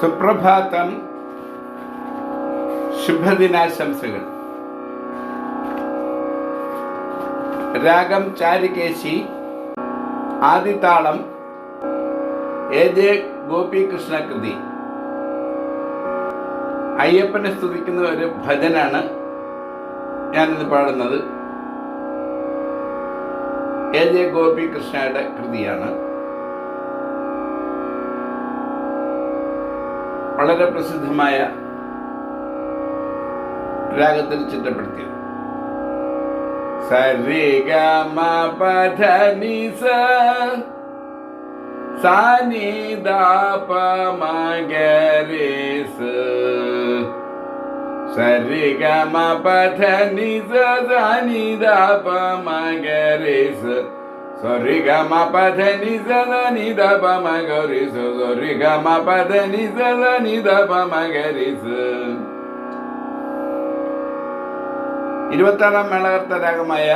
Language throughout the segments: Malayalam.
സുപ്രഭാതം ശുഭദിനാശംസകൾ. രാഗം ചാരികേശി ആദിതാളം എ ജെ ഗോപികൃഷ്ണ കൃതി അയ്യപ്പനെ സ്തുതിക്കുന്ന ഒരു ഭജനാണ് ഞാനിന്ന് പാടുന്നത്. എ ജെ ഗോപികൃഷ്ണയുടെ കൃതിയാണ്. വളരെ പ്രസിദ്ധമായ രാഗത്തിൽ ചിട്ടപ്പെടുത്തിയത് സരിഗമ പധ നിസ സാനി ദാപ മഗരേസ് സരിഗമ പധ നിസ സാനി ദാപ മഗരേസ് സരിഗമ പധ നിസ സാനി ദാപ മഗരേസ് സരിഗമ പധ നിസ സാനി ദാപ മഗരേസ് ഇരുപത്താറാം മേളകർത്ത രാഗമായ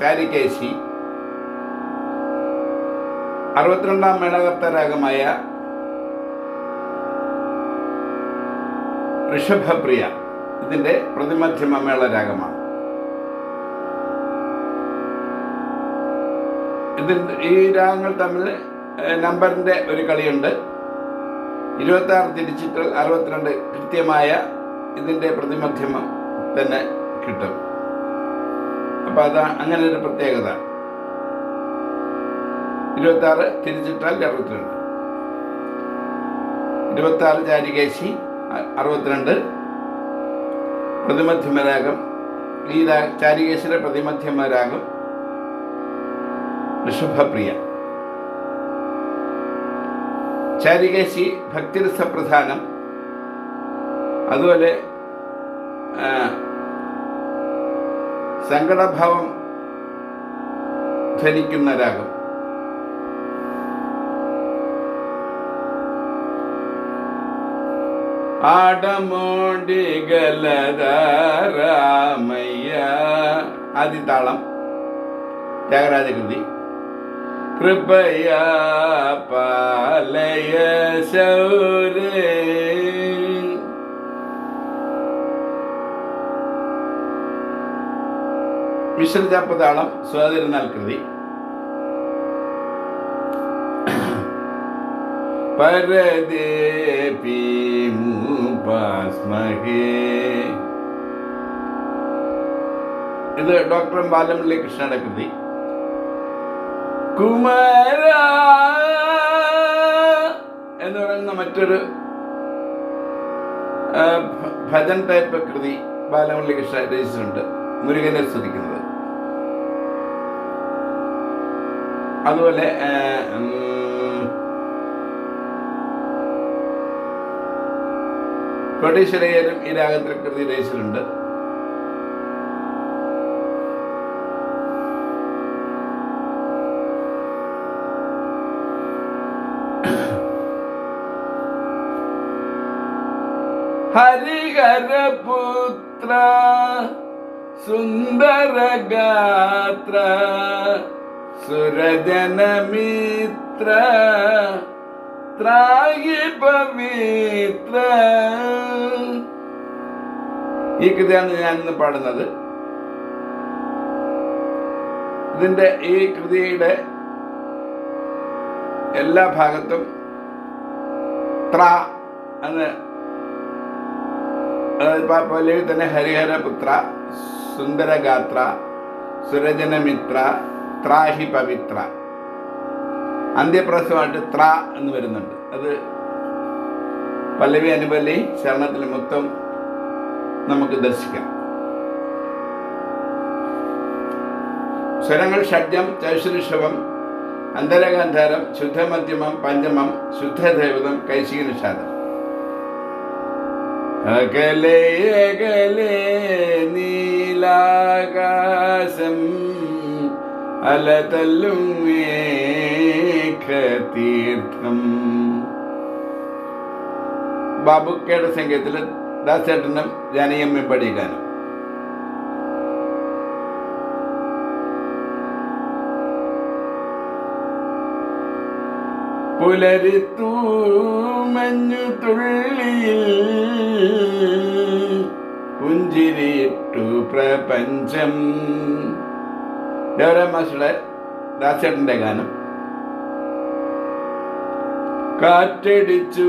ചാരികേശി അറുപത്തിരണ്ടാം മേളകർത്ത രാഗമായ ഋഷഭപ്രിയ. ഇതിന്റെ പ്രതിമധ്യമ മേള രാഗമാണ് ഇതിന്റെ ഈ രാഗങ്ങൾ തമ്മിൽ നമ്പറിന്റെ ഒരു കളിയുണ്ട്. ഇരുപത്തി ആറ് തിരിച്ചിട്ട് അറുപത്തിരണ്ട് കൃത്യമായ ഇതിന്റെ പ്രതിമധ്യമം തന്നെ കിട്ടും. അപ്പൊ അതാ അങ്ങനെ ഒരു പ്രത്യേകത. ഇരുപത്തി ആറ് തിരിച്ചിട്ടാൽ അറുപത്തിരണ്ട്. ഇരുപത്തി ആറ് ചാരികേശി അ- അറുപത്തിരണ്ട്. പ്രതിമധ്യമ രാഗം ഈ രാ- ചാരികേശിയുടെ പ്രതിമധ്യമ രാഗം ഋഷഭപ്രിയ ചാരികേശി ഭക്തിരസപ്രധാനം. അതുപോലെ സങ്കടഭാവം ധരിക്കുന്ന രാഗം. ആടമോടികലരാമയ്യ ആദ്യ താളം ത്യാഗരാജകൃതി ശൗരേ. മിശ്രജാപ്പതാളം സ്വാതിരുന്നാൽ കൃതി. ഇത് ഡോക്ടർ ബാലമുരളി കൃഷ്ണയുടെ കൃതി. കുമാര എന്ന് പറയുന്ന മറ്റൊരു ഭജൻ ടൈപ്പ് കൃതി ബാലമുരളി കൃഷ്ണ രചിച്ചിട്ടുണ്ട്. മുരുകനെ സ്തുതിക്കുന്നത് അതുപോലെ കോടീശ്വരയ്യരും ഈ രാഗത്തിൽ കൃതി രചിച്ചിട്ടുണ്ട്. സുന്ദരഗാത്ര സുരജനമിത്ര ത്രായി പവിത്ര ഈ കൃതിയാണ് ഞാൻ ഇന്ന് പാടുന്നത്. ഇതിന്റെ ഈ കൃതിയുടെ എല്ലാ ഭാഗത്തും ത്ര എന്ന് പല്ലവി തന്നെ ഹരിഹരപുത്ര സുന്ദരഗാത്ര സുരജനമിത്ര ത്രാഹി പവിത്ര. അന്ത്യപ്രസമായിട്ട് ത്ര എന്ന് വരുന്നുണ്ട്. അത് പല്ലവി അനുപല്ലി ശരണത്തിൽ മൊത്തം നമുക്ക് ദർശിക്കാം. സ്വരങ്ങൾ ഷഡ്ജം ചൈശ്വരിഷഭം അന്തരഗാന്ധാരം ശുദ്ധമധ്യമം പഞ്ചമം ശുദ്ധദേവതം കൈശിക നിഷാദം അകലെ അകലെ നീലാകാശം അലതല്ലും തീർത്ഥം ബാബുക്കയുടെ സംഗീതത്തിൽ ദാസേട്ടനും ജാനകിയമ്മയും പാടിയ ഗാനം. പുലരിത്തൂ മഞ്ഞു തുള്ളിയിൽ പുഞ്ചിരിട്ടു പ്രപഞ്ചം. ദേവരാം മാസ്റ്ററുടെ ദാസേട്ടന്റെ ഗാനം. കാറ്റടിച്ചു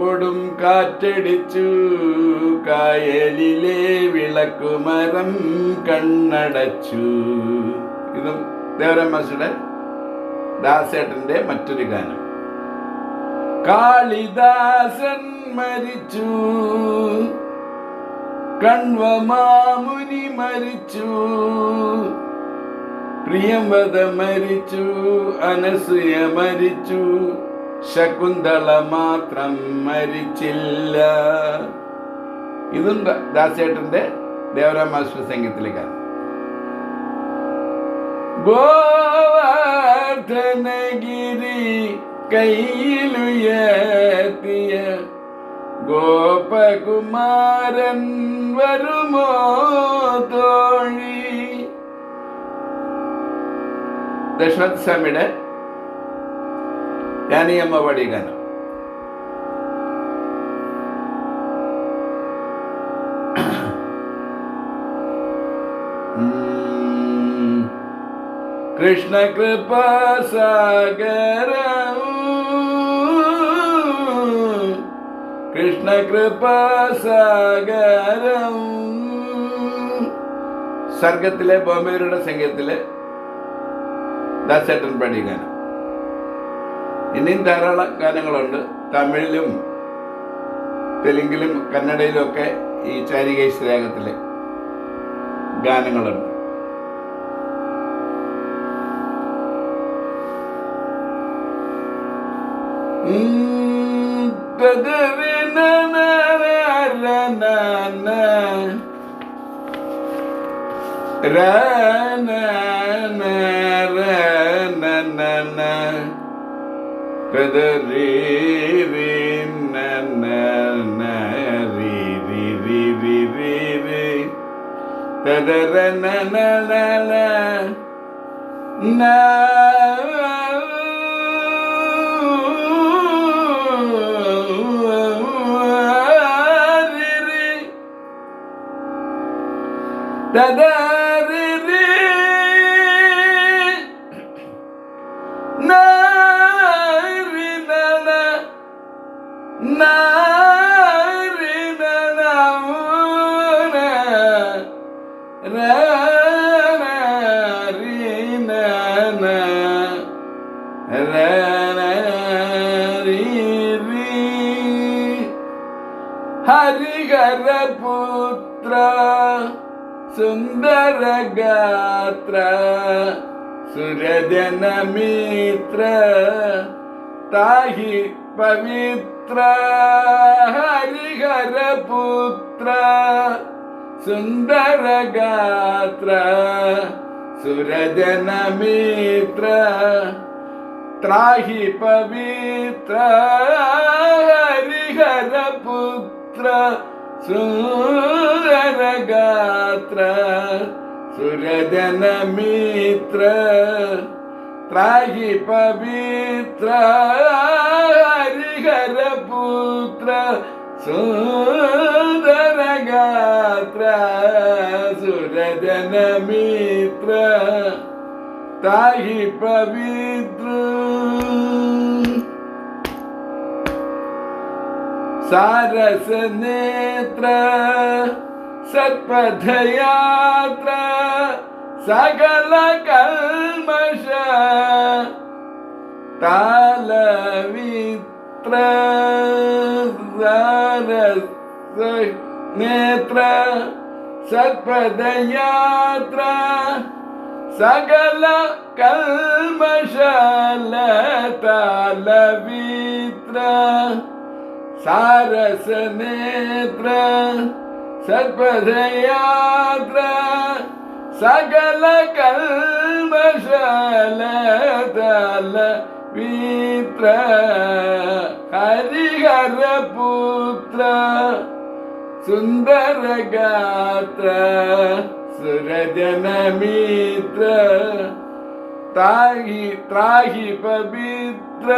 കൊടും കാറ്റടിച്ചു കായലിലെ വിളക്കുമരം കണ്ണടച്ചു. ഇതും ദേവരാം മാസ്റ്ററുടെ ദാസേട്ടന്റെ മറ്റൊരു ഗാനം. കാളിദാസൻ മരിച്ചു. കൺവമാമുനി മരിച്ചു. പ്രിയമത മരിച്ചു. അനസൂയ മരിച്ചു. ശകുന്തള മാത്രം മരിച്ചില്ല. ഇതും ദാസേട്ടന്റെ ദേവരാം മാസ്റ്റർ ഗോവർദ്ധനഗിരി കയ്യിലുയർത്തിയ ഗോപകുമാരൻ വരുമോ തോഴി ദശരഥ സ്വാമിയുടെ ജ്ഞാനിയമ്മ പാടിയ ഗാനം. കൃഷ്ണ കൃപാസാഗരം കൃഷ്ണ കൃപാസാഗരം സർഗത്തിലെ ബോംബെയുടെ സംഗീതത്തിലെ ദാസേട്ടൻ പാടിയ ഗാനം. ഇനിയും ധാരാളം ഗാനങ്ങളുണ്ട്. തമിഴിലും തെലുങ്കിലും കന്നഡയിലും ഒക്കെ ഈ ചാരികേശ്വരാഗത്തിലെ ഗാനങ്ങളുണ്ട്. ഉം, na na na na na na, na na na na na na. Kadari ri na na na ri ri ri ri ri. Kadare na na na na na. na സുന്ദരഗാത്ര സുരജനമിത്ര Thahi പവിത്ര ഹരിഹരപുത്ര സുന്ദരഗാത്ര സുരജനമിത്ര ത്രാഹി പവിത്ര ഹരിഹരപുത്ര സുരഗാത്ര സുരജനമിത്ര ത്രാഹി പവിത്ര ഹരിഹരപുത്ര സുന്ദരഗാത്ര സുരജനമിത്ര ത്രാഹി പവിത്ര सारसनेत्र सत्पथयात्र सकलकल्मष तालवित्र सारस नेत्र सत्पदयात्र सकल कल्मशालतालवित्र सारस नेत्र सर्पदयात्र सकल कल्मशल तल वीत्र हरिहर पुत्र सुंदर गात्र सुरजन मित्र त्राहि त्राहि पवित्र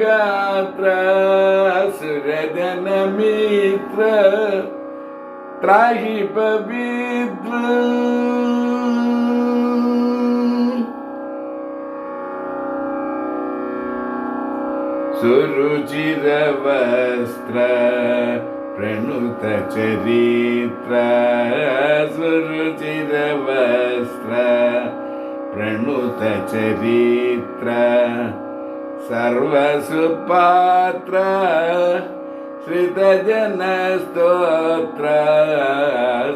गात्र सुरदन मित्र त्राहि पवित्र सुरुचि वस्त्र प्रणुतचरित्र सुरुचिरवस्त्र। प्रणुतचरित्र सर्वसुपात्र श्रितजनस्तोत्र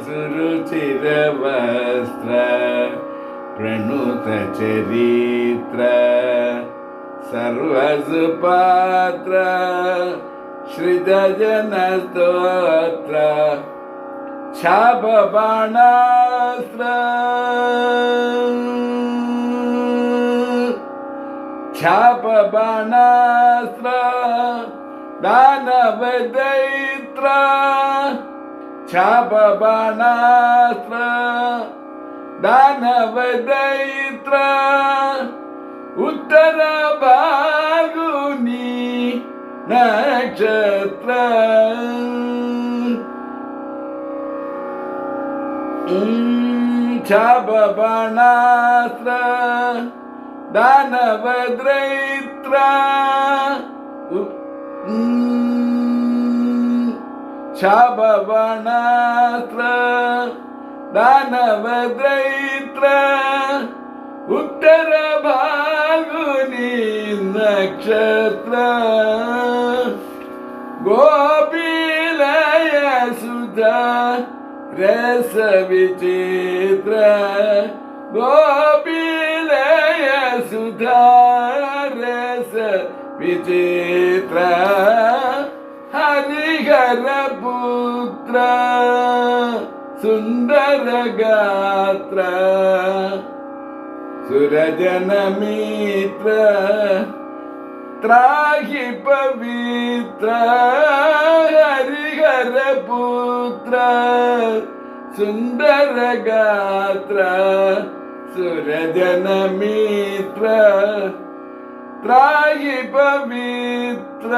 सुरुचिरवस्त्र। प्रणुतचरित्र सर्वसुपात्र श्रितजनस्तोत्र छापबाणास्त्र। छापबाणास्त्र दानवदैत्र। छापबाणास्त्र दानवदैत्र। उत्तर बागुनी नक्षत्र छापबाणास्त्र दानवद्रैत्र छापबाणास्त्र दानवद्रैत्र उत्तर भागुनी नक्षत्र गोपीलय सुधा रस विचित्र गोपीलय सुधा रस विचित्र हरिहर पुत्र सुन्दर गात्र सुरजनमित्र ത്രാഹി പവിത്ര ഹരിഹരപുത്ര സുന്ദരഗാത്ര സുരജനമിത്ര ത്രാഹി പവിത്ര.